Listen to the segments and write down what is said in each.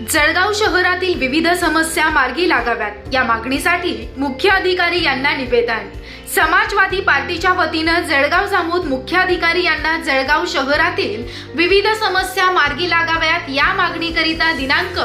जळगाव शहरातील विविध समस्या मार्गी लागाव्यात. या मागणीसाठी मुख्य अधिकारी यांना निवेदन. समाजवादी पार्टीच्या वतीनं जळगाव जामोद मुख्याधिकारी यांना जळगाव शहरातील विविध समस्या मार्गी लागाव्यात या मागणीकरिता दिनांक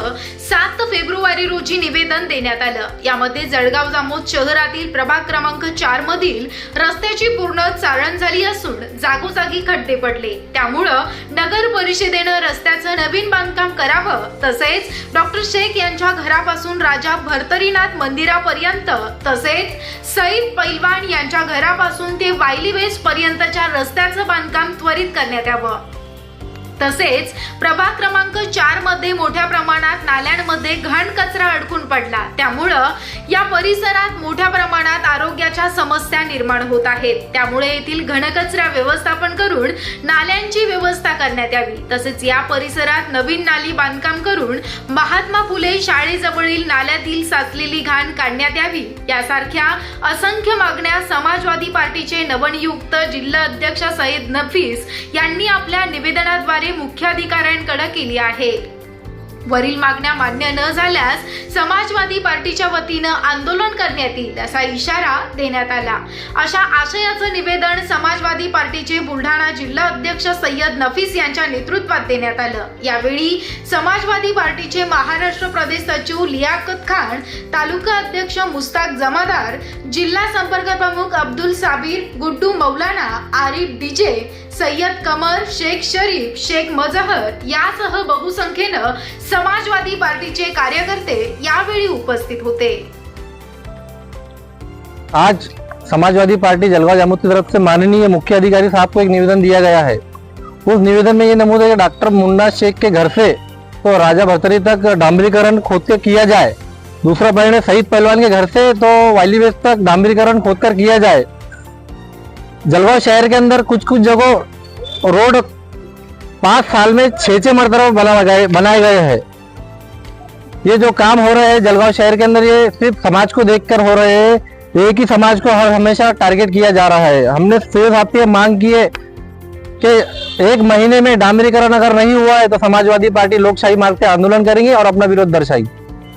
सात फेब्रुवारी रोजी निवेदन देण्यात आलं. यामध्ये जळगाव जामोद शहरातील प्रभाग क्रमांक चार मधील रस्त्याची पूर्ण चाळण झाली असून जागोजागी खड्डे पडले. त्यामुळं नगर परिषदेनं रस्त्याचं नवीन बांधकाम करावं तसेच डॉक्टर शेख यांच्या घरापासून राजा भरतरीनाथ मंदिरापर्यंत तसेच सईद पैलवान यांच्या घरापासून ते वायली वेस पर्यंतच्या रस्त्याचं बांधकाम त्वरित करण्यात यावं. तसेच प्रभाग क्रमांक चारमध्ये मोठ्या प्रमाणात नाल्यांमध्ये घाण कचरा अडकून पडला. त्यामुळं या परिसरात मोठ्या प्रमाणात आरोग्याच्या समस्या निर्माण होत आहेत. त्यामुळे येथील घनकचरा व्यवस्थापन करून नाल्यांची व्यवस्था करण्यात यावी. तसेच या परिसरात नवीन नाली बांधकाम करून महात्मा फुले शाळेजवळील नाल्यातील साचलेली घाण काढण्यात यावी. यासारख्या असंख्य मागण्या समाजवादी पार्टीचे नवनियुक्त जिल्हा अध्यक्ष सईद नफीस यांनी आपल्या निवेदनाद्वारे मुख्याधिकाऱ्यांकडे केली आहे वरील मागण्या मान्य न झाल्यास समाजवादी पार्टीच्या वतीनं आंदोलन करण्यात येईल असा इशारा देण्यात आला. अशा आशयाचं निवेदन समाजवादी पार्टीचे बुलढाणा जिल्हा अध्यक्ष सय्यद नफीस यांच्या नेतृत्वात देण्यात आलं. यावेळी समाजवादी पार्टीचे महाराष्ट्र प्रदेश सचिव लियाकत खान तालुका अध्यक्ष मुस्ताक जमादार जिल्हा संपर्क प्रमुख अब्दुल साबीर गुड्डू मौलाना आरिफ डीजे सय्यद कमर शेख शरीफ शेख मजहर यासह बहुसंख्येनं समाजवादी पार्टीचे कार्यकर्ते यावेळी उपस्थित होते. आज समाजवादी पार्टी जलगांव जामुद की तरफ से माननीय मुख्य अधिकारी साहब को एक निवेदन दिया गया है। उस निवेदन में ये नमूद है कि डॉक्टर मुन्ना शेख के घर से तो राजा भरतरी तक डांबरीकरण खोद के किया जाए। दूसरा पहले शहीद पहलवान के घर से तो वाली वेस्ट तक डांबरीकरण खोद कर किया जाए। जलगांव शहर के अंदर कुछ कुछ जगह, रोड पाँच साल में छः छः मरतबा बनाए गए हैं। ये जो काम हो रहे हैं जलगांव शहर के अंदर, ये सिर्फ़ समाज को देखकर हो रहे हैं। एक ही समाज को हर हमेशा टारगेट किया जा रहा है। हमने सीधे साहब से मांग की है कि एक महीने में डामरीकरण अगर नहीं हुआ है तो समाजवादी पार्टी लोकशाही मार्ग से आंदोलन करेंगे और अपना विरोध दर्शाएगी।